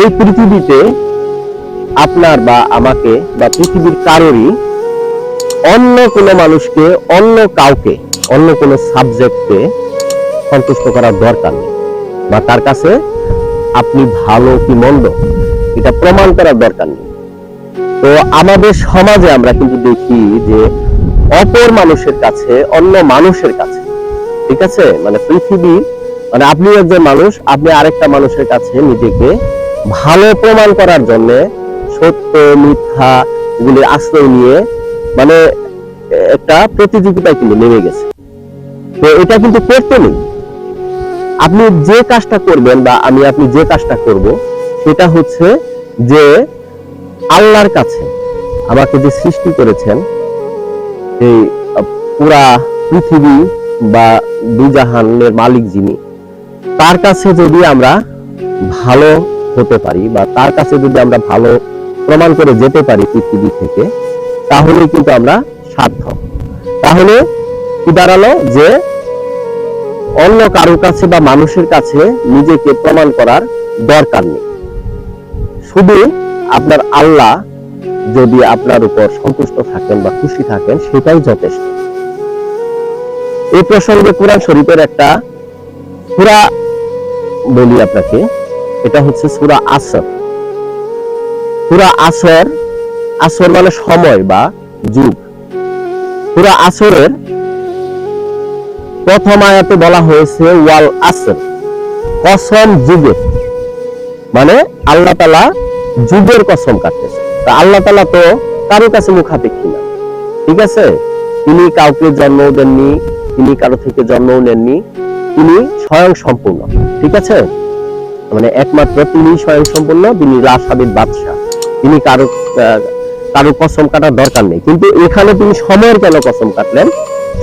এই পৃথিবীতে আপনার বা আমাকে বা পৃথিবীর কারোরই অন্য কোনো মানুষকে, অন্য কাউকে, অন্য কোনো সাবজেক্টকে সন্তুষ্ট করার দরকার নেই। বা তার কাছে আপনি ভালো কি মন্দ, এটা প্রমাণ করার দরকার নেই। তো আমাদের সমাজে আমরা কিন্তু দেখি যে অপর মানুষের কাছে, অন্য মানুষের কাছে, ঠিক আছে? মানে পৃথিবী মানে আপনি একজন মানুষ, আপনি আরেকটা মানুষের কাছে নিজেকে ভালো প্রমাণ করার জন্য সত্য, মিথ্যা এগুলির আশ্রয় নিয়ে মানে একটা প্রতিযোগিতায় কিন্তু নেমে গেছে। তো এটা কিন্তু করতে নেই। আপনি যে কাজটা করবেন বা আমি, আপনি যে কাজটা করব, সেটা হচ্ছে যে আল্লাহর কাছে আমাকে যে সৃষ্টি করেছেন এই পুরা পৃথিবী বা দুজাহানের মালিক যিনি, তার কাছে যদি আমরা ভালো হতে পারি বা তার কাছে যদি আমরা ভালো প্রমাণ করে যেতে পারি পৃথিবী থেকে তাহলে কিন্তু আমরা সার্থক তাহলে কি দাঁড়াল যে অন্য কারোর কাছে বা মানুষের কাছে নিজেকে প্রমাণ করার দরকার নেই। শুধু আপনার আল্লাহ যদি আপনার উপর সন্তুষ্ট থাকেন বা খুশি থাকেন, সেটাই যথেষ্ট। এই প্রসঙ্গে কোরআন শরীফের একটা সুরা বলি আপনাকে। এটা হচ্ছে সুরা আসর। সুরা আসর আসর মানে সময় বা যুগ। সুরা আসরের প্রথম আয়াতে বলা হয়েছে, ওয়াল আসর, কসম যুগের। মানে আল্লাহ তালা যুগের কসম কাটতেছে। তা আল্লাহ তালা তো কারও কাছে মুখাপেক্ষী না। ঠিক আছে? তিনি কাউকে জন্ম দেননি, তিনি কারও থেকে জন্মও নেননি, তিনি স্বয়ং সম্পূর্ণ। ঠিক আছে? মানে একমাত্র তিনি স্বয়ং সম্পূর্ণ তিনি রাসাবিদ বাদশাহ। তিনি কারও কারও কসম কাটার দরকার নেই। কিন্তু এখানে তিনি সময়ের কেন কসম কাটলেন?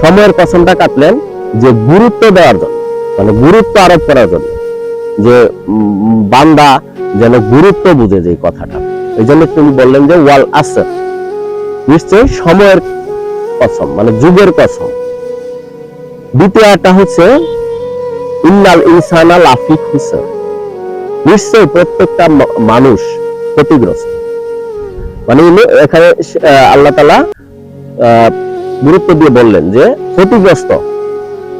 সময়ের কসমটা কাটলেন যে গুরুত্ব দেওয়ার জন্য মানে গুরুত্ব আরোপ করার জন্য। যে বান্দা যেন গুরুত্ব বুঝে যে কথাটা। এই জন্য তিনি বললেন যে, ওয়াল আসর। নিশ্চয়ই সময়ের কসম মানে যুগের কসম। দ্বিতীয় একটা হচ্ছে, ইন্নাল ইনসানা লাফি খুসর। নিশ্চয়ই প্রত্যেকটা মানুষ ক্ষতিগ্রস্ত। মানে এখানে আল্লাহ তালা গুরুত্ব দিয়ে বললেন যে ক্ষতিগ্রস্ত।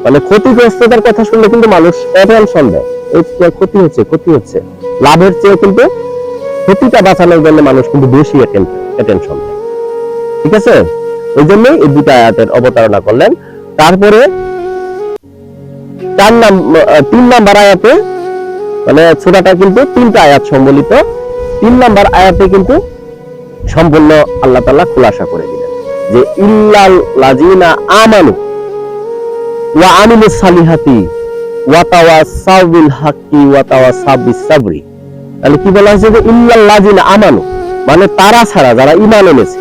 মানে ক্ষতিগ্রস্ততার কথা শুনলে কিন্তু মানুষ অ্যাটেনশন দেয় এই ক্ষতি হচ্ছে ক্ষতি হচ্ছে। লাভের চেয়ে কিন্তু ক্ষতিটা বাঁচানোর জন্য মানুষ কিন্তু বেশি অ্যাটেনশন দেয় ঠিক আছে? ওই জন্যই এই দুটা আয়াতের অবতারণা করলেন। তারপরে চার নাম তিন নাম্বার আয়াতে মানে ছোটাটা কিন্তু তিনটা আয়াত সম্বলিত। তিন নাম্বার আয়াতে কিন্তু সম্পূর্ণ আল্লাহ তাআলা খুলাসা করে দিলেন যে, ইল্লাল লাজিনা আমানু ওয়া আমিলুস সালিহাতি ওয়া ওয়া সাবরি তাহলে কি বলা হয়েছে যে, ইল্লাল লাজিনা আমানু? মানে তারা ছাড়া, যারা ঈমান এনেছে।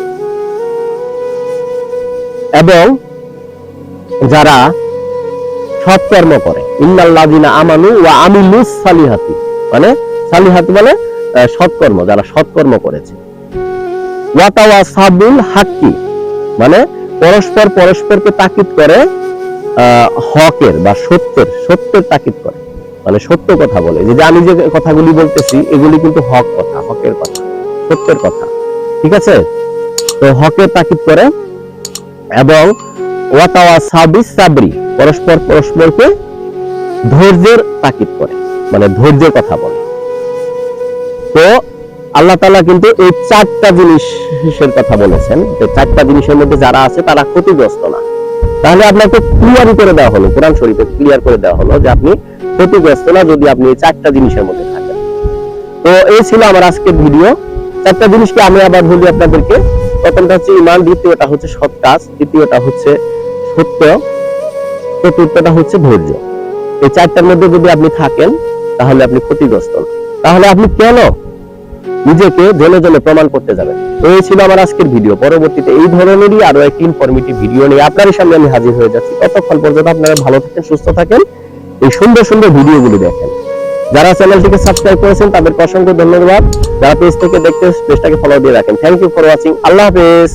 এবং যারা সৎকর্ম করে। আমানু ওয়া আমিলুস সালিহাতি। মানে মানে সৎকর্ম যারা সৎকর্ম করেছে। ওয়া তাওয়াসাবিল হাক্কি। মানে পরস্পর পরস্পরকে তাকিদ করে হকের বা সত্যের সত্যের তাকিদ করে। মানে সত্য কথা বলে। যে আমি যে কথাগুলি বলতেছি, এগুলি কিন্তু হক কথা, হকের কথা, সত্যের কথা। ঠিক আছে? তো হকের তাকিদ করে এবং ওয়াতাওয়া সাবিস সাবরি, পরস্পর পরস্পরকে ধৈর্যের তাকিদ করে মানে ধৈর্যের কথা বলে। তো আল্লাহ তাআলা কিন্তু এই চারটা জিনিসের কথা বলেছেন। যে চারটা জিনিসের মধ্যে যারা আছে তারা ক্ষতিগ্রস্ত না। তাহলে আপনাকে ক্লিয়ারই করে দেওয়া হলো, কোরআন শরীফে ক্লিয়ার করে দেওয়া হলো যে আপনি ক্ষতিগ্রস্ত না যদি আপনি এই চারটা জিনিসের মধ্যে থাকেন। তো এই ছিল আমার আজকের ভিডিও। চারটা জিনিসকে আমি আবার বলি আপনাদেরকে। প্রথমটা হচ্ছে ইমান দ্বিতীয়টা হচ্ছে সৎ কাজ, তৃতীয়টা হচ্ছে সত্য, চতুর্থটা হচ্ছে ধৈর্য। এই চারটার মধ্যে যদি আপনি থাকেন, তাহলে আপনি ক্ষতিগ্রস্ত তাহলে আপনি কেন নিজেকে জেনে জেনে প্রমাণ করতে যাবেন? এই ছিল আমার আজকের ভিডিও। পরবর্তীতে এই ধরনেরই আরও একটি ইনফরমেটিভ ভিডিও নিয়ে আপনারই সামনে আমি হাজির হয়ে যাচ্ছি। ততক্ষণ পর্যন্ত আপনারা ভালো থাকেন, সুস্থ থাকেন। এই সুন্দর সুন্দর ভিডিওগুলি দেখেন। যারা চ্যানেলটিকে সাবস্ক্রাইব করেছেন, তাদেরকে অসংখ্য ধন্যবাদ। যারা পেজ থেকে দেখতে পেজটাকে ফলো দিয়ে রাখেন। থ্যাংক ইউ ফর ওয়াচিং আল্লাহ হাফেজ।